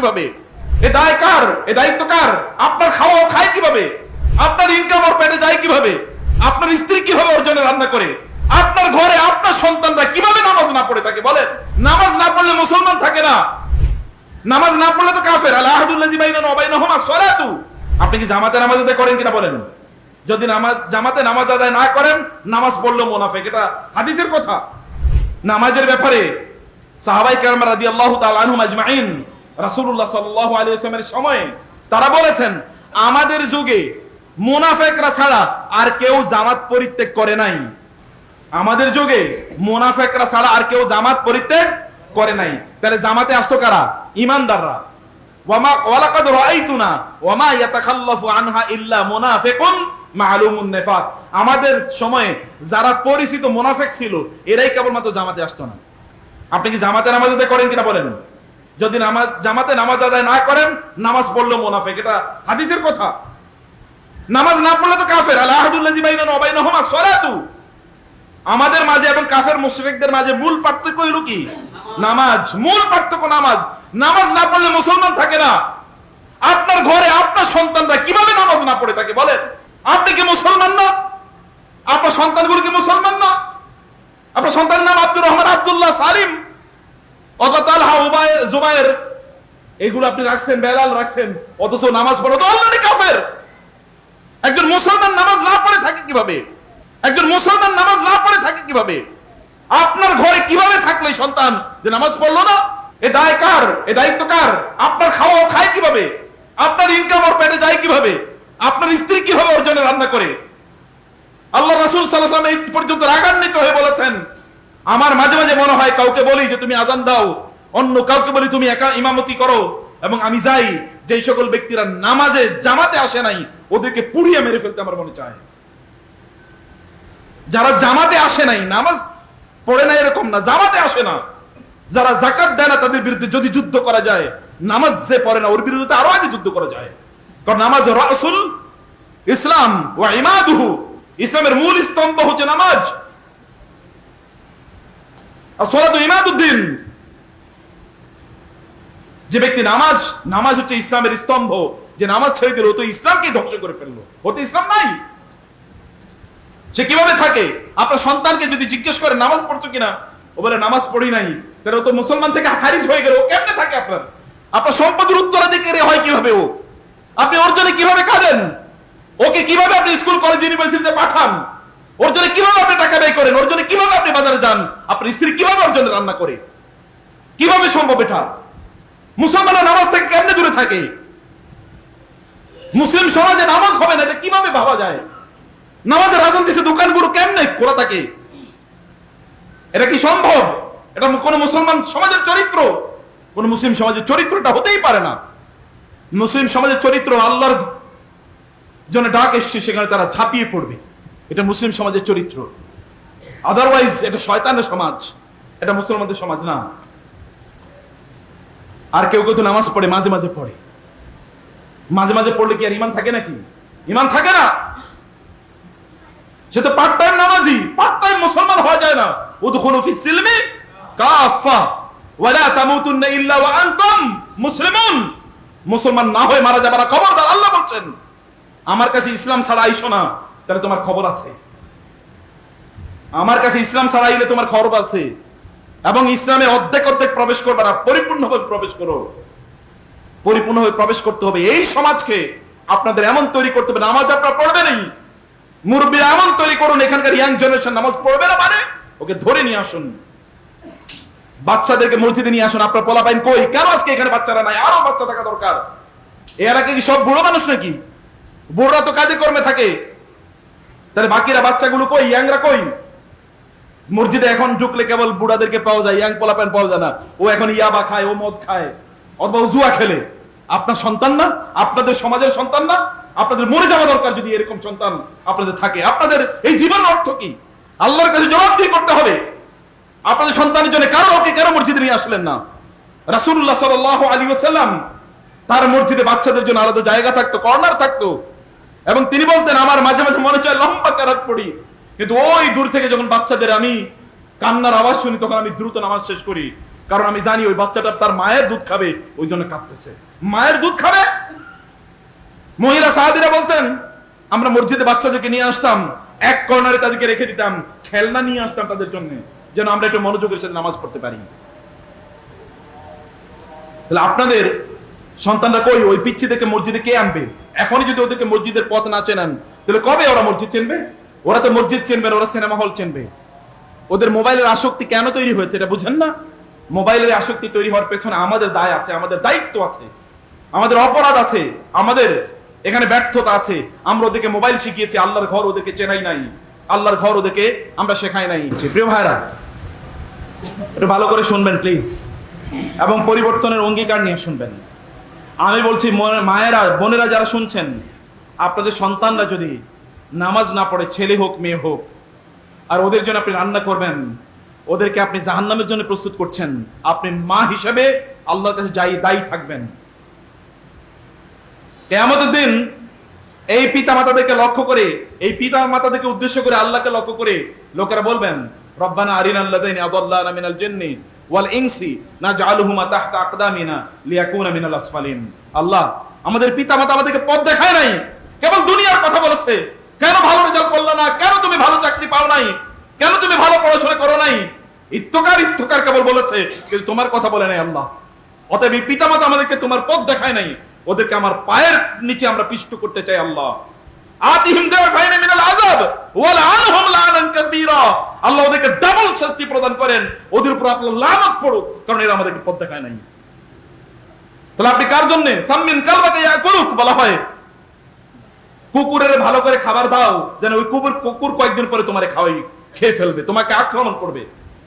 কীভাবে? এ দায় কার? এ দায়িত্ব কার? আপনার খাওয়া খায় কীভাবে? আপনার ইনকাম ওর পেটে যায় কীভাবে? আপনার স্ত্রী কীভাবে ওর জন্য রান্না করে? আপনার ঘরে আপনার সন্তানরা কীভাবে নামাজ না পড়ে থাকে বলেন? নামাজ না পড়লে মুসলমান থাকে না। নামাজ না পড়লে তো কাফের। আপনি কি জামাতে নামাজ আদায় করেন কিনা বলেন? যদি নামাজ, জামাতে নামাজ আদায় না করেন, নামাজ পড়ল মুনাফিক। এটা হাদিসের কথা। নামাজের ব্যাপারে সাহাবাই কারাম রাদিয়াল্লাহু তাআলা আনহুম আজমাইন। রাসূলুল্লাহ সাল্লাল্লাহু আলাইহি ওয়াসাল্লামের সময় তারা বলেছেন, আমাদের যুগে ছাড়া আর কেউ জামাত পরিত্যাগ করে নাই। আমাদের যুগে ছাড়া আর কেউ জামাত পরিত্যাগ করে নাই। তাহলে জামাতে আসতো কারা? ওয়ামা, ওয়ালাকাদ রাআইতুনা, ওয়ামা ইয়াতাখাল্লাফু আনহা ইল্লা মুনাফিকুন মালুমুন আমাদের সময়ে যারা পরিচিত মুনাফিক ছিল, এরাই কেবলমাত্র জামাতে আসতো না। আপনি কি জামাতের নামাজ করেন কিনা বলেন? যদি নামাজ, জামাতে নামাজ আদায় না করেন, নামাজ পড়ল মুনাফিক। এটা হাদিসের কথা। নামাজ না পড়লে তো কাফের। আমাদের মাঝে এবং কাফের মুশরিকদের মাঝে মূল পার্থক্য হলো কি? নামাজ। মূল পার্থক্য নামাজ। নামাজ না পড়লে মুসলমান থাকে না। আপনার ঘরে আপনার সন্তানরা কীভাবে নামাজ না পড়ে থাকে বলেন? আপনি কি মুসলমান না? আপনার সন্তানগুলো কি মুসলমান না? আপনার সন্তানের নাম আব্দুর রহমান আব্দুল্লাহ সালিম। উবায় জুবায়ের এগুলো আপনি রাখছেন, বেলাল রাখছেন, অথচ নামাজ পড়ো অলরেডি কাফের। একজন মুসলমান নামাজ না পড়ে থাকে কীভাবে? একজন মুসলমান নামাজ না পড়ে থাকে কীভাবে? আপনার ঘরে কীভাবে থাকল সন্তান? যে নামাজ পড়ল না? এ দায় কার? এ দায়িত্ব কার? আপনার খাওয়া খায় কীভাবে? আপনার ইনকাম ওর পেটে যায় কীভাবে? আপনার স্ত্রী কীভাবে ওর রান্না করে? আল্লাহ রাসূল ওয়াসাল্লাম এই পর্যন্ত রাগান্বিত হয়ে বলেছেন আমার মাঝে মাঝে মনে হয় কাউকে বলি যে তুমি আজান দাও, অন্য কাউকে বলি তুমি একা ইমামতি করো, এবং আমি যাই যে সকল ব্যক্তিরা নামাজে, জামাতে আসে নাই, ওদেরকে পুড়িয়ে মেরে ফেলতে আমার মনে চায়। যারা জামাতে আসে নাই, নামাজ পড়ে না এরকম না, জামাতে আসে না। যারা জাকাত দেয় না তাদের বিরুদ্ধে যদি যুদ্ধ করা যায়, নামাজ যে পড়ে না, ওর বিরুদ্ধে আরও আগে যুদ্ধ করা যায়। কারণ নামাজ রাসুল, ইসলাম ও ইমাদুহু, ইসলামের মূল স্তম্ভ হচ্ছে নামাজ। সলাত ইমাদুদ্দিন। যে ব্যক্তি নামাজ নামাজ হচ্ছে ইসলামের স্তম্ভ। যে নামাজ ছেড়ে দিল তো ইসলামকে ধ্বংস করে ফেলল। ইসলাম নাই। সে কীভাবে থাকে? আপনার সন্তানকে যদি জিজ্ঞেস করে, নামাজ পড়ছো কিনা? ও বলে, নামাজ পড়ি নাই। তাহলে ও তো মুসলমান থেকে খারিজ হয়ে গেল। ও কেমনে থাকে আপনার? আপনার সম্পদের উত্তরাধিকারী হয় কীভাবে ও? আপনি ওর কীভাবে কাঁদেন? ওকে কীভাবে আপনি স্কুল কলেজ ইউনিভার্সিটিতে পাঠান? ওর জন্য কীভাবে আপনি টাকা ব্যয় করেন? ওর জন্য কীভাবে আপনি বাজারে যান? আপনার স্ত্রী কীভাবে ওর জন্য রান্না করে? কীভাবে সম্ভব এটা? মুসলমানের নামাজ থেকে কেমনে দূরে থাকে? মুসলিম সমাজে নামাজ হবে না, এটা কীভাবে ভাবা যায়? নামাজের আজান দিছে দোকানগুলো কেমনে? খোলা থাকে। এটা কি সম্ভব? এটা কোন মুসলমান সমাজের চরিত্র? কোন মুসলিম সমাজের চরিত্রটা হতেই পারে না। মুসলিম সমাজের চরিত্র আল্লাহর জন্য ডাক এসছে, সেখানে তারা ছাপিয়ে পড়বে। এটা মুসলিম সমাজের চরিত্র। আদারওয়াইজ এটা শয়তানের সমাজ। এটা মুসলমানদের সমাজ না। আর কেউ কেউ তো নামাজ পড়ে, মাঝে মাঝে পড়ে। মাঝে মাঝে পড়লে কি আর ইমান থাকে নাকি? ইমান থাকে না। সে তো পার্ট টাইম নামাজি পার্ট টাইম মুসলমান হওয়া যায় না। উদখুলু ফিস সিলমি কাফা ওয়ালা তামুতুন্না ইল্লা ওয়া আনতুম মুসলিমুন। মুসলমান না হয়ে মারা যাবার খবরদার আল্লাহ বলছেন। আমার কাছে ইসলাম ছাড়া আইসো না। তাহলে তোমার খবর আছে। আমার কাছে ইসলাম ছাড়া আইলে তোমার খবর আছে। এবং ইসলামে অর্ধেক অর্ধেক প্রবেশ করবে না, পরিপূর্ণভাবে প্রবেশ করো। পরিপূর্ণভাবে প্রবেশ করতে হবে। এই সমাজকে আপনাদের এমন তৈরি করতে হবে, নামাজ আপনারা পড়বেনই মুরব্বীরা এমন তৈরি করুন, এখানকার ইয়াং জেনারেশন নামাজ পড়বে না মানে। ওকে ধরে নিয়ে আসুন। বাচ্চাদেরকে মসজিদে নিয়ে আসুন, আপনার পোলা পাইন কই? কেন আজকে এখানে বাচ্চারা নাই? আরও বাচ্চা থাকা দরকার। এরা কি সব বুড়ো মানুষ নাকি? বুড়োরা তো কাজে কর্মে থাকে। তাহলে বাকিরা বাচ্চাগুলো কই? ইয়াংরা কই? মসজিদে এখন ঢুকলে কেবল বুড়াদেরকে পাওয়া যায়, ইয়াং পোলা প্যান্ট পাওয়া যায় না। ও এখন ইয়াবা খায়, ও মদ খায়। অথবা জুয়া খেলে। আপনার সন্তান না? আপনাদের সমাজের সন্তান না? আপনাদের মরে যাওয়া দরকার যদি এরকম সন্তান আপনাদের থাকে। আপনাদের এই জীবনের অর্থ কি? আল্লাহর কাছে জবাবদিহি করতে হবে। আপনাদের সন্তানের জন্য কারও ওকে কেন মসজিদে নিয়ে আসলেন না। রাসূলুল্লাহ সাল্লাল্লাহু আলী ওয়াসাল্লাম তার মসজিদে বাচ্চাদের জন্য আলাদা জায়গা থাকতো, কর্নার থাকতো। এবং তিনি বলতেন, আমার মাঝে মাঝে মনে চায় লম্বা কারাত পড়ি। কিন্তু ওই দূর থেকে যখন বাচ্চাদের আমি কান্নার আওয়াজ শুনি, তখন আমি দ্রুত নামাজ শেষ করি। কারণ আমি জানি ওই বাচ্চাটা তার মায়ের দুধ খাবে, ওই জন্য কাঁদতেছে। মায়ের দুধ খাবে? মহিলা সাহাবিরা বলতেন, আমরা মসজিদে বাচ্চাদেরকে নিয়ে আসতাম, এক কর্নারে তাদেরকে রেখে দিতাম, খেলনা নিয়ে আসতাম তাদের জন্য, যেন আমরা একটু মনোযোগের সাথে নামাজ পড়তে পারি। তাহলে আপনাদের সন্তানরা কই? ওই পিচ্ছি থেকে মসজিদে কে আনবে? এখনই যদি ওদেরকে মসজিদের পথ না চেনান, তাহলে কবে ওরা মসজিদ চিনবে? ওরা তো মসজিদ চিনবে ওরা সিনেমা হল চিনবে। ওদের মোবাইলের আসক্তি কেন তৈরি হয়েছে এটা বুঝেন না? মোবাইলের আসক্তি তৈরি হওয়ার পেছনে আমাদের দায় আছে, আমাদের দায়িত্ব আছে, আমাদের অপরাধ আছে, আমাদের এখানে ব্যর্থতা আছে। আমরা ওদেরকে মোবাইল শিখিয়েছি, আল্লাহর ঘর ওদেরকে চেনাই নাই, আল্লাহর ঘর ওদেরকে আমরা শেখাই নাই। প্রিয় ভাইরা একটু ভালো করে শুনবেন, প্লিজ। এবং পরিবর্তনের অঙ্গীকার নিয়ে শুনবেন। আমি বলছি মায়েরা, বোনেরা যারা শুনছেন, আপনাদের সন্তানরা যদি নামাজ না পড়ে, ছেলে হোক, মেয়ে হোক, আর ওদের জন্য আপনি রান্না করবেন, ওদেরকে আপনি জাহান্নামের জন্য প্রস্তুত করছেন, আপনি মা হিসেবে আল্লাহর কাছে যাই দায়ী থাকবেন। কেয়ামতের দিন এই পিতা মাতাদেরকে লক্ষ্য করে, এই পিতা মাতাদেরকে উদ্দেশ্য করে, আল্লাহকে লক্ষ্য করে লোকেরা বলবেন, রব্বানা আরিনাল্লাযিনা আদাল্লানা মিনাল জিন্নি ওয়াল ইনসি নাজআলুহুমা তাহতা আকদামিনা লিয়াকুনা মিনাল আসফালিন। আল্লাহ, আমাদের আমাদেরকে পথ দেখায় নাই, কেবল দুনিয়ার কথা বলেছে। কেন ভালো রেজাল্ট করল না? কেন তুমি ভালো চাকরি পাও নাই? কেন তুমি ভালো পড়াশোনা করো নাই? ইত্যকার ইত্যকার কেবল বলেছে, কিন্তু তোমার কথা বলে নাই আল্লাহ। অতএব পিতামাতা আমাদেরকে তোমার পথ দেখায় নাই, ওদেরকে আমার পায়ের নিচে আমরা পিষ্ট করতে চাই আল্লাহ। আতিহিম দাফাইনা মিনাল আযাব ওয়া লাআনহুম লাআনান কাবীরা আল্লাহ ওদেরকে ডাবল শাস্তি প্রদান করেন। ওদের উপর আপনার লানত পড়ুক, কারণ এরা আমাদেরকে পথ দেখায় নাই। তাহলে আপনি কার জন্য? সাম্মিন কালবাকে ইয়াকুলুক বলা হয়। কুকুরের ভালো করে খাবার দাও, যেন ওই কুকুর কুকুর কয়েকদিন পরে তোমারে খাওয়াই, খেয়ে ফেলবে, তোমাকে আক্রমণ করবে।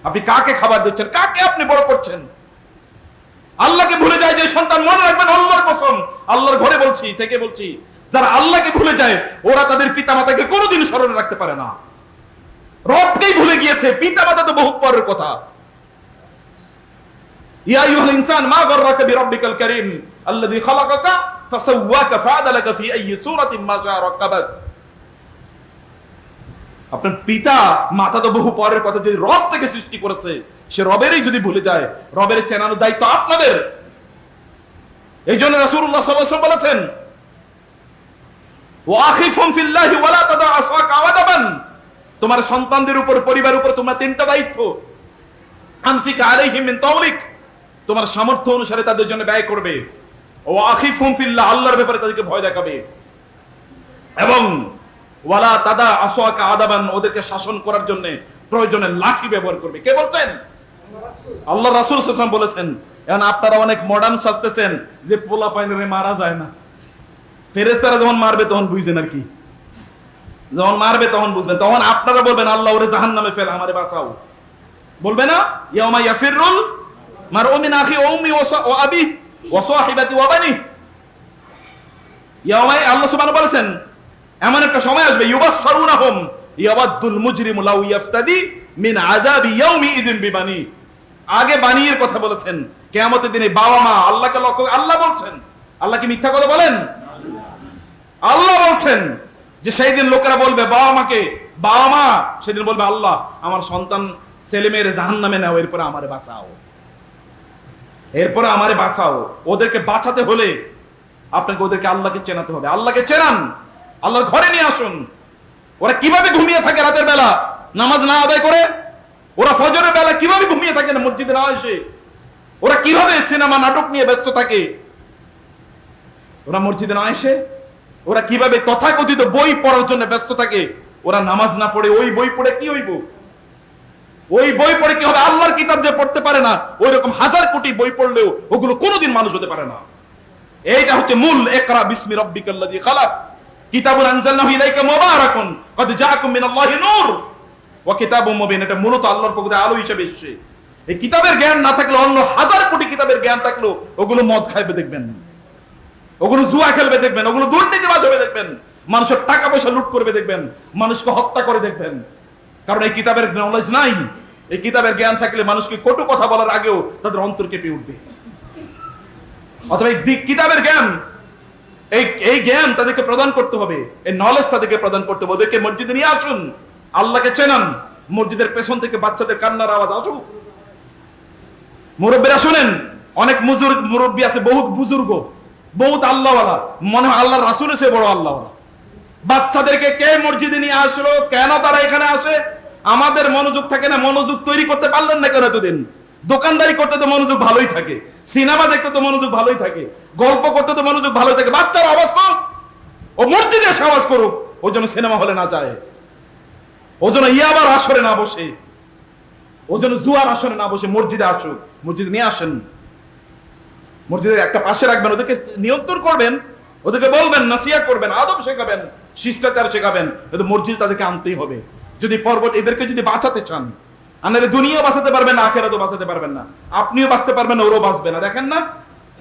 আপনি কাকে খাবার দিচ্ছেন? কাকে আপনি বড় করছেন? আল্লাহকে ভুলে যায় যে সন্তান মনে রাখবেন আল্লাহর কসম। আল্লাহর ঘরে বলছি, থেকে বলছি, যারা আল্লাহকে ভুলে যায়, ওরা তাদের পিতা মাতাকে কোনোদিন স্মরণে রাখতে পারে না। রবকেই ভুলে গিয়েছে। পিতা মাতা তো বহুত পরের কথা। ইয়া ইনসান, মা বিরাব্বিকাল কারীম, আল্লাযী খালাকাকা ফাসাওয়াকা ফাআদালাকা সূরাতিন মা শাআ আপনার পিতা, মাতা তো বহু পরের কথা রব থেকে সৃষ্টি করেছে, সে রবেরই যদি ভুলে যায়, রবের চেনানোর দায়িত্ব আপনাদের। এই জন্য রাসূলুল্লাহ সাল্লাল্লাহু আলাইহি বলেছেন ওয়াখিফুম ফিল্লাহি ওয়ালা তাদা আওয়াদাবান। তোমার সন্তানদের উপর, পরিবার উপর তোমার তিনটা দায়িত্ব। আনফিক আলাইহিম মিন তাওলিক তোমার সামর্থ্য অনুসারে তাদের জন্য ব্যয় করবে। ও আখিফুম ফিল্লাহ, আল্লাহর ব্যাপারে তাদেরকে ভয় দেখাবে। এবং ওয়ালা তাদা আসোয়াকা আদাবান, ওদেরকে শাসন করার জন্য প্রয়োজনে লাঠি ব্যবহার করবে। কে বলছেন? আল্লাহ রাসূল ওয়াসাল্লাম বলেছেন, এখন আপনারা অনেক মডার্ন সাজতেছেন যে পোলা পাইনারে মারা যায় না। ফেরেস্তারা যখন মারবে তখন বুঝছেন আর কি। যখন মারবে তখন বুঝবেন তখন আপনারা বলবেন, আল্লাহ ওরে জাহান নামে ফেল, আমারে বাঁচাও। বলবে না? ইয়াউমা ইয়াফিরুল মার মিন আখি উম্মি ওয়া আবি ওয়া সাহিবাতি ওয়া বানি। ইয়াউমাই আল্লাহ সুবহানাহু বলেছেন, এমন একটা সময় আসবে, ইউবাসসারুনাহুম ইয়াওয়াদ্দুল মুজরিমু লাউ ইয়াফতাদি মিন আযাবি ইয়াউমি ইযিন বিবানি। আগে বানিয়ের কথা বলেছেন, কিয়ামতের দিনে বাবা মা আল্লাহকে লক্ষ্য আল্লাহ বলছেন। আল্লাহ কি মিথ্যা কথা বলেন? আল্লাহ বলছেন যে সেই দিন লোকেরা বলবে, বাবা মাকে, বাবা মা, সেদিন বলবে, আল্লাহ, আমার সন্তান ছেলে মেয়ের জাহান নামে নাও, এরপরে আমারে বাঁচাও। এরপরে আমারে বাঁচাও। ওদেরকে বাঁচাতে হলে আপনাকে ওদেরকে আল্লাহকে চেনাতে হবে। আল্লাহকে চেনান। আল্লাহর ঘরে নিয়ে আসুন। ওরা কীভাবে ঘুমিয়ে থাকে রাতের বেলা? নামাজ না আদায় করে? ওরা ফজরের বেলা কীভাবে ঘুমিয়ে থাকে না মসজিদে না এসে ওরা কীভাবে সিনেমা, নাটক নিয়ে ব্যস্ত থাকে? ওরা মসজিদে না এসে ওরা কীভাবে তথাকথিত বই পড়ার জন্য ব্যস্ত থাকে? ওরা নামাজ না পড়ে ওই বই পড়ে কি হইব? ওই বই পড়ে কি হবে? আল্লাহর কিতাব যে পড়তে পারে না ওই রকম হাজার কোটি বই পড়লেও ওগুলো কোনোদিন মানুষ হতে পারে না। এইটা হচ্ছে মূল একরা বিসমি রাব্বিকাল্লাযী খালাক। কিতাবুন আনজালনাহু ইলাইকা মুবারাকুন, কদ জাআকুম মিনাল্লাহি নূর। ওয়া কিতাবুম মুবিন, এটা মূলত আল্লাহর পক্ষ থেকে আলো হিসেবে এসেছে। এই কিতাবের জ্ঞান না থাকলে অন্য হাজার কোটি কিতাবের জ্ঞান থাকলেও ওগুলো মদ খাইবে, দেখবেন। ওগুলো জুয়া খেলবে দেখবেন, ওগুলো দুর্নীতিবাজ হবে দেখবেন। মানুষের টাকা পয়সা লুট করবে দেখবেন, মানুষকে হত্যা করে দেখবেন। কারণ এই কিতাবের নলেজ নাই। এই কিতাবের জ্ঞান থাকলে মানুষকে কটু কথা বলার আগেও তাদের অন্তর কেঁপে উঠবে। অথবা এই কিতাবের জ্ঞান, এই এই জ্ঞান তাদেরকে প্রদান করতে হবে। এই নলেজ তাদেরকে প্রদান করতে হবে। ওদেরকে মসজিদে নিয়ে আসুন। আল্লাহকে চেনান। মসজিদের পেছন থেকে বাচ্চাদের কান্নার আওয়াজ আসুক। মুরব্বীরা শুনেন, অনেক মুজুর মুরব্বী আছে, বহুত বুজুর্গ। বহুত আল্লাহওয়ালা। মনে হয় আল্লাহ রাসুলের সে বড় আল্লাহওয়ালা। বাচ্চাদেরকে কে মসজিদে নিয়ে আসলো? কেন তারা এখানে আসে? আমাদের মনোযোগ থাকে না, মনোযোগ তৈরি করতে পারলেন না কেন এতদিন? দোকানদারি করতে তো মনোযোগ ভালোই থাকে, সিনেমা দেখতে তো মনোযোগ ভালোই থাকে, গল্প করতে তো মনোযোগ ভালোই থাকে। বাচ্চারা আওয়াজ কর ও মসজিদে এসে আওয়াজ করুক, ও যেন সিনেমা হলে না যায়। ও যেন ইয়াবার আসরে না বসে, ও যেন জুয়ার আসরে না বসে, মসজিদে আসুক, মসজিদে নিয়ে আসেন। মসজিদের একটা পাশে রাখবেন, ওদেরকে নিয়ন্ত্রণ করবেন, ওদেরকে বলবেন নাসিয়া করবেন, আদব শেখাবেন, শিষ্টাচার শেখাবেন কিন্তু মসজিদ তাদেরকে আনতেই হবে। যদি পর্বত এদেরকে যদি বাঁচাতে চান আনারে দুনিয়া বাঁচাতে পারবেন না, আখেরাতও বাঁচাতে পারবেন না। আপনিও বাঁচতে পারবেন না ওরও বাঁচবে না। দেখেন না?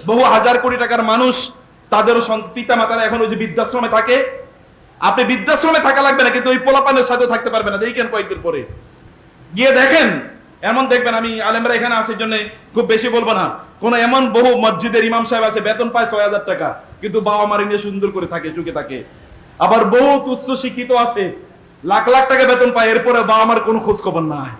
বহু হাজার কোটি টাকার মানুষ, তাদেরও পিতা মাতারা এখন ওই যে বৃদ্ধাশ্রমে থাকে। আপনি বৃদ্ধাশ্রমে থাকা লাগবে না, কিন্তু ওই পোলাপানের সাথে থাকতে পারবে না। দেখেন কয়েকদিন পরে। গিয়ে দেখেন এমন দেখবেন আমি আলেমরা এখানে আসার জন্য খুব বেশি বলব না। কোন এমন বহু মসজিদের ইমাম সাহেব আছে, বেতন পায় ছয় হাজার টাকা, কিন্তু বাবা মারি নিয়ে সুন্দর করে থাকে চুকে থাকে। আবার বহু উচ্চ শিক্ষিত আছে, লাখ লাখ টাকা বেতন পায় এরপরে বাবা মার কোনো খোঁজ খবর নাই।